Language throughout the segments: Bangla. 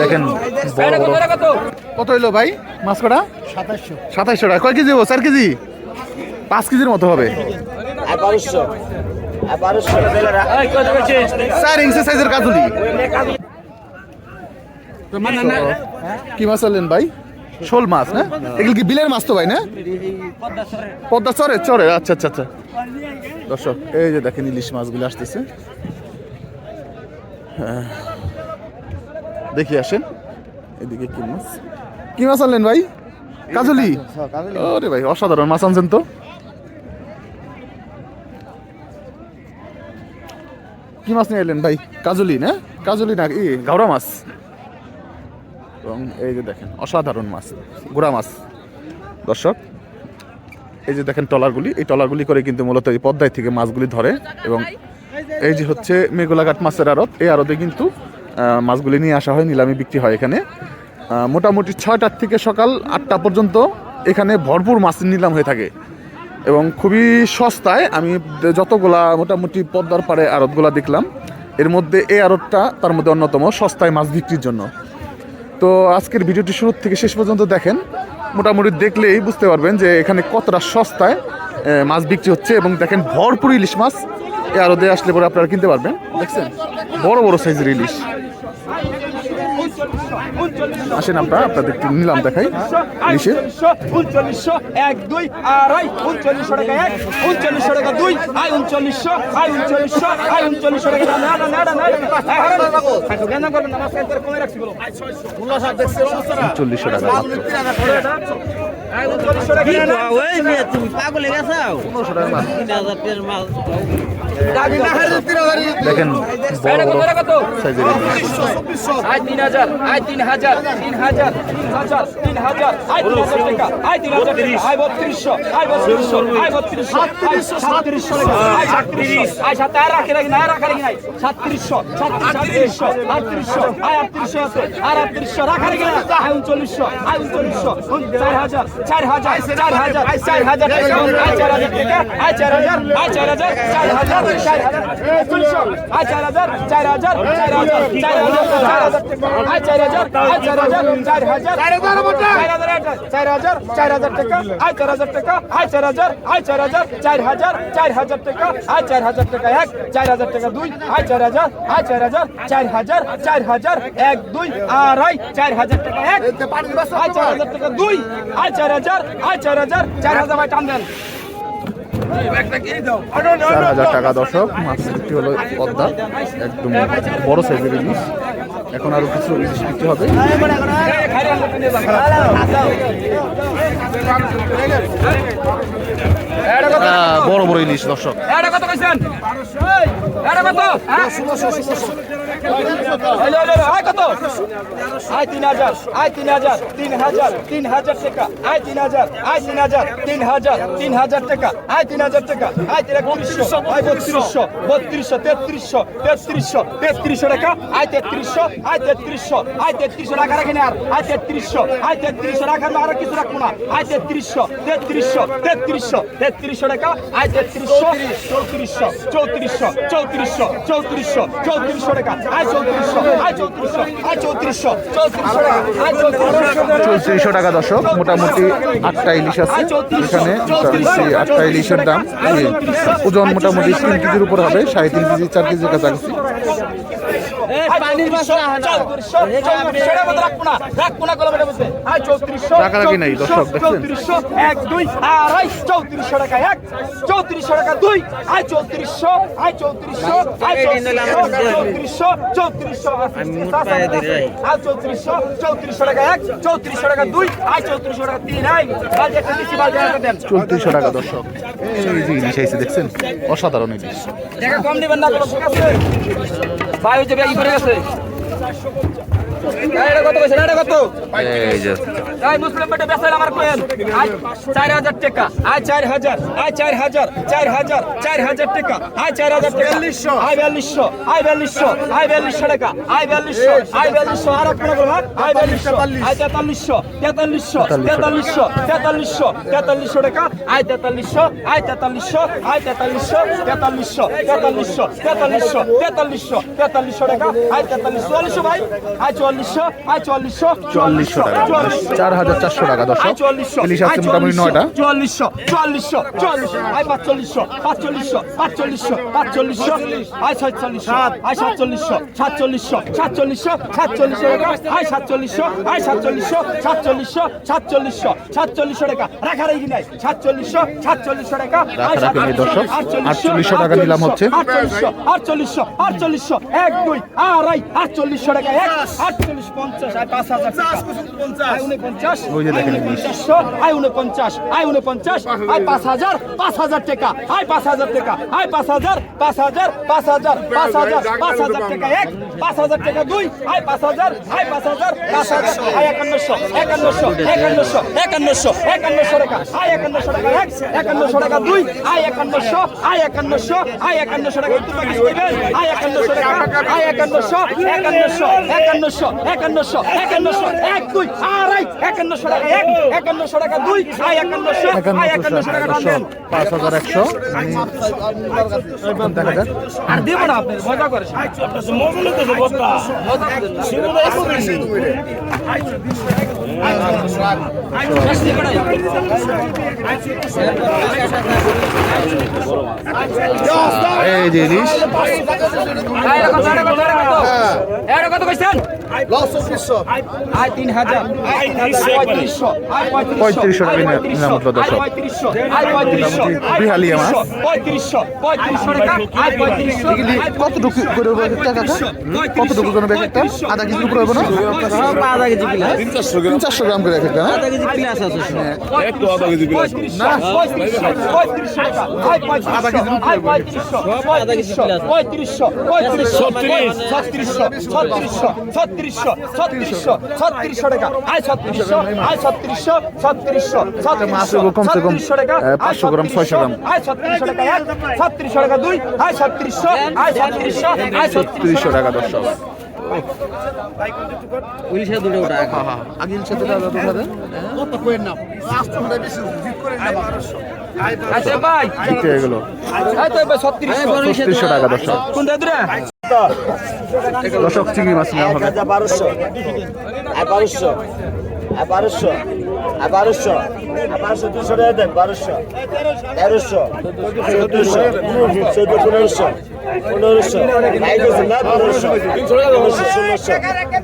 দেখেন কত? হইল ভাই? মাছ কটা সাতাশশো সাতাইশশো টাকা। কয় কেজি হব চার কেজি? পাঁচ কেজির মতো হবে। চার ইঞ্চি সাইজের কাজুলি। কি মাছ আনলেন ভাই? শোল মাছ না? এগুলো কি বিলের মাছ তো ভাই না? পদ্মা চরে? চরে আচ্ছা আচ্ছা আচ্ছা। দর্শক এই যে দেখেন ইলিশ মাছগুলো আসতেছে। দেখি আসেন। এদিকে কি মাছ? কি মাছ আনলেন ভাই? কাজলি? ওরে ভাই অসাধারণ মাছ আনছেন তো। কি মাছ নিয়ে এলেন ভাই? কাজলি না? কাজলি না? ই গাওড়া মাছ। এবং এই যে দেখেন অসাধারণ মাছ গুড়া মাছ। দর্শক এই যে দেখেন টলারগুলি এই টলারগুলি করে কিন্তু মূলত এই পদ্মায় থেকে মাছগুলি ধরে এবং এই যে হচ্ছে মেঘলাঘাট মাছের আড়ত, এই আড়তে কিন্তু মাছগুলি নিয়ে আসা হয়, নিলামে বিক্রি হয় এখানে। মোটামুটি ছয়টার থেকে সকাল আটটা পর্যন্ত এখানে ভরপুর মাছ নিলাম হয়ে থাকে। এবং খুবই সস্তায় আমি যতগুলা মোটামুটি পদ্মার পাড়ে আড়তগুলা দেখলাম, এর মধ্যে এই আড়তটা তার মধ্যে অন্যতম সস্তায় মাছ বিক্রির জন্য। তো আজকের ভিডিওটি শুরু থেকে শেষ পর্যন্ত দেখেন। মোটামুটি দেখলেই বুঝতে পারবেন যে এখানে কতটা সস্তায় মাছ বিক্রি হচ্ছে এবং দেখেন ভরপুর ইলিশ মাছ। এ আরও আসলে পরে আপনারা কিনতে পারবেন দেখছেন বড় বড় সাইজের ইলিশ আসেন আমরা আপনাদের একটু নিলাম দেখাই ইলিশের উনচল্লিশশো এক দুই আড়াই উনচল্লিশশো টাকা এক উনচল্লিশশো টাকা দুই আয় উনচল্লিশশো আয় উনচল্লিশশো উনচল্লিশশো টাকা না না না না না উনচল্লিশশো তুমি পাগল গেছো পনেরোশো টাকা মাল দেখেন বড় বড় সাইজের আয় তিন হাজার আয় তিন হাজার তিন হাজার তিন হাজার তিন হাজার আয় তিন হাজার টাকা আয় তিন হাজার আয় বত্রিশশো আয় বত্রিশশো আয় বত্রিশশো সাতত্রিশশো টাকা আয় সাতত্রিশ। আয় সাত আর রাখে রাখি না রাখা রাখি নাই? সাতত্রিশশো সাতত্রিশশো আটত্রিশশো আয় আটত্রিশশো আছে আর আটত্রিশশো রাখা রাখি না আয় উনচল্লিশশো আয় উনচল্লিশশো চার হাজার চার হাজার চার হাজার চার হাজার টাকা আয় চার হাজার টাকা আয় চার হাজার আয় চার হাজার চার হাজার চার হাজার চার হাজার চার হাজার চার হাজার চার হাজার চার হাজার চার হাজার চার হাজার টাকা আয় চার হাজার টাকা আয় চার হাজার আয় চার হাজার চার হাজার চার হাজার টাকা আয় চার হাজার টাকা এক চার হাজার টাকা দুই আয় চার হাজার আয় চার হাজার চার হাজার চার হাজার এক দুই আড়াই চার হাজার টাকা এক আয় চার হাজার দুই আয় চার হাজার আয় চার হাজার চার হাজার ভাই টান দেন চার হাজার টাকা দর্শক মাছ বিক্রি হলো পদ্মা, একদম বড় সাইজের ইলিশ এখন আরও কিছু ইলিশ বিক্রি হবে। বড় বড় ইলিশ দর্শক। বত্রিশশো তেত্রিশশো তেত্রিশশো তেত্রিশশো টাকা। আয় তেত্রিশশো আয় তেত্রিশশো আয় তেত্রিশশো টাকা রাখেন আয় তেত্রিশশো আয় তেত্রিশশো আর কিছু রাখব না। আয় তেত্রিশশো তেত্রিশশো তেত্রিশশো। তেত্রিশশো টাকা, আয় তেত্রিশশো, চৌত্রিশশো চৌত্রিশশো চৌত্রিশশো চৌত্রিশশো চৌত্রিশশো টাকা, আয় চৌত্রিশশো আয় চৌত্রিশশো আয় চৌত্রিশশো চৌত্রিশশো আয় চৌত্রিশশো। টাকা দর্শক, মোটামুটি আটটা ইলিশ আছে এখানে আটটা ইলিশের দাম ওজন মোটামুটি তিন কেজির উপর হবে, সাড়ে তিন কেজি, চার কেজির কাছাকাছি। রাখারাখি নাই, দর্শক, দেখছেন? এক দুই আড়াই চৌত্রিশশো টাকা এক চৌত্রিশশো টাকা দুই আয় চৌত্রিশশো আয় চৌত্রিশশো আয় চৌত্রিশশো চৌত্রিশশো আয় চৌত্রিশশো চৌত্রিশশো টাকা এক চৌত্রিশশো টাকা দুই আয় চৌত্রিশশো টাকা তিন আয়। বালতি একটা দিচ্ছি বালতি একটা দেন। চৌত্রিশশো টাকা দর্শক। ইলিশ দেখছেন? অসাধারণ ইলিশ টাকা কম দিবেন না ভাই ওই যে এই, এটা এই মুসলিম বেটা বেসাইল আমার কোয়েল। আই 4000 টাকা। আই 4000 আই 4000 4000 4000 টাকা। আই 4000 টাকা। 4200 আই 4200 আই 4200 আই 4200 টাকা। আই 4200 আই 4200 আর আপনারা বলেন আই 4200 আই 4300 4300 4300 4300 টাকা। আই 4300 আই 4300 আই 4300 4300 4300 4300 4300 4300 টাকা। আই 4300 ভাই। আই 4400 আই 4400 4400 টাকা। 4400 হাজার চারশো টাকা দর্শক। ইলিশ আছে মোটামুটি নয়টা। চুয়াল্লিশশো চুয়াল্লিশশো চুয়াল্লিশশো আয় পাঁচচল্লিশশো পাঁচচল্লিশশো পাঁচচল্লিশশো পাঁচচল্লিশশো আয় ছয়চল্লিশশো আয় সাতচল্লিশশো সাতচল্লিশশো সাতচল্লিশশো সাতচল্লিশশো টাকা আয় সাতচল্লিশশো আয় সাতচল্লিশশো সাতচল্লিশশো সাতচল্লিশশো সাতচল্লিশশো টাকা। রাখা রেখি নাই? সাতচল্লিশশো সাতচল্লিশশো টাকা দর্শক। আটচল্লিশশো টাকা নিলাম হচ্ছে। আটচল্লিশশো আটচল্লিশশো আটচল্লিশশো এক দুই আড়াই আটচল্লিশশো টাকা এক আটচল্লিশ পঞ্চাশ পাঁচ হাজার টাকা। উনপঞ্চাশ উনপঞ্চাশশো আয় উনপঞ্চাশ আয় উনপঞ্চাশ আয় পাঁচ হাজার পাঁচ হাজার টাকা আয় পাঁচ হাজার টাকা আয় পাঁচ হাজার পাঁচ হাজার পাঁচ হাজার পাঁচ হাজার পাঁচ হাজার টাকা এক পাঁচ হাজার টাকা দুই আয় পাঁচ হাজার আয় পাঁচ হাজার পাঁচ হাজার আয় একান্নশো একান্নশো একান্নশো একান্নশো একান্নশো টাকা আয় একান্নশো টাকা এক একান্নশো টাকা দুই আয় একান্নশো আয় একান্নশো আয় একান্নশো টাকা আয় একান্নশো টাকা আয় একান্নশো একান্নশো একান্নশো একান্নশো একান্নশো এক দুই আড়াই একান্নশো টাকা এক একান্নশো টাকা দুই আয় একান্নশো আয় একান্নশো টাকা পাঁচ হাজার একশো। দেখা যাক। আর দেবো না আপনি মজা করে এই যে ইলিশ। কত কইছেন। লস চব্বিশশো আয় তিন হাজার পঁয়ত্রিশশো পঁয়ত্রিশশো নিরাপদ দর্শক বিহালিয়া মাছ পঁয়ত্রিশশো পঁয়ত্রিশশো কতটুকু করে কতটুকু করে একটা আধা কেজি উপরে হবে না আধা কেজি কিলো তিন চারশো গ্রাম করে একটা আধা কেজি কিলো আছে একটু আধা কেজি কিলো না আধা কেজি পঁয়ত্রিশশো পঁয়ত্রিশশো পঁয়ত্রিশশো ছত্রিশশো ছত্রিশশো ছত্রিশশো ছত্রিশশো ছত্রিশশো ছত্রিশশো টাকা। আয় ছত্রিশশো আয় ছত্রিশশো ছত্রিশশো ছত্রিশশো ছত্রিশশো টাকা পাঁচশো গ্রাম ছয়শো গ্রাম। আয় ছত্রিশশো টাকা এক ছত্রিশশো টাকা দুই আয় ছত্রিশশো আয় ছত্রিশশো আয় ছত্রিশশো টাকা দশশো। ইলিশা দুটো ওটা হ্যাঁ হ্যাঁ আগে ইলিশা দুটো দাদা দাদা কত কোয়ের নাম লাস্টটা বেশি দর্শক চিংড়ি মাছ নেওয়া হবে। বারোশো বারোশো বারোশো আর বারোশো বারোশো দুশো টাকা দেন বারোশো তেরোশো চোদ্দশো চোদ্দ পনেরোশো পনেরোশো পনেরোশো পনেরোশো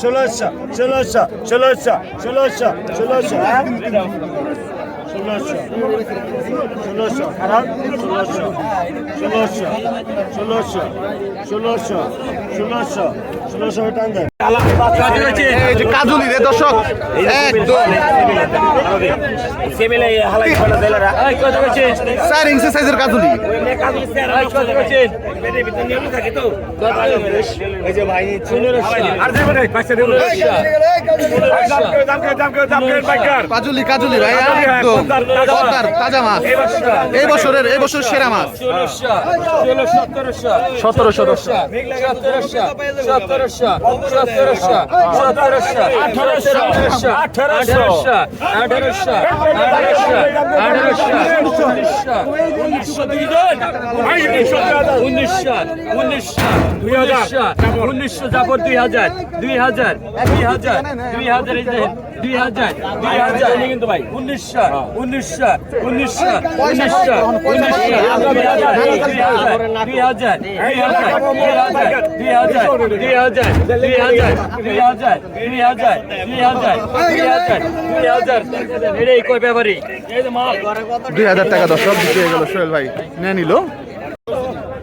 ষোলোশো ষোলোশো ষোলোশো ষোলোশো ষোলোশো। ষোলোশো ষোলোশো খারাপ। ষোলোশো ষোলোশো ষোলোশো ষোলোশো ষোলোশো কাজুলি রে দর্শক চার ইঞ্চি সাইজের কাজুলি কাজুলি কাজুলি ভাই তাজা মাছ এই বছরের এই বছর সেরা মাছ সতেরোশো সতেরোশো সতেরোশো সতেরোশো আঠারোশো আঠারোশো আঠারোশো। আঠারোশো আঠারোশো উনিশশো উনিশশো উনিশশো উনিশশো দুই হাজার উনিশশো যাবর দুই হাজার দুই হাজার দুই হাজার দুই হাজার দুই হাজার দুই হাজার কিন্তু ভাই উনিশশো উনিশশো উনিশশো উনিশশো উনিশশো দুই হাজার দুই হাজার দুই হাজার দুই হাজার দুই হাজার দুই হাজার দুই হাজার দুই হাজার দুই হাজার দুই হাজার দুই হাজার দুই হাজার এটাই কই ব্যাপারী এই যে মাল দুই হাজার টাকা দর্শক হয়ে গেল সোহেল ভাই নিয়ে নিল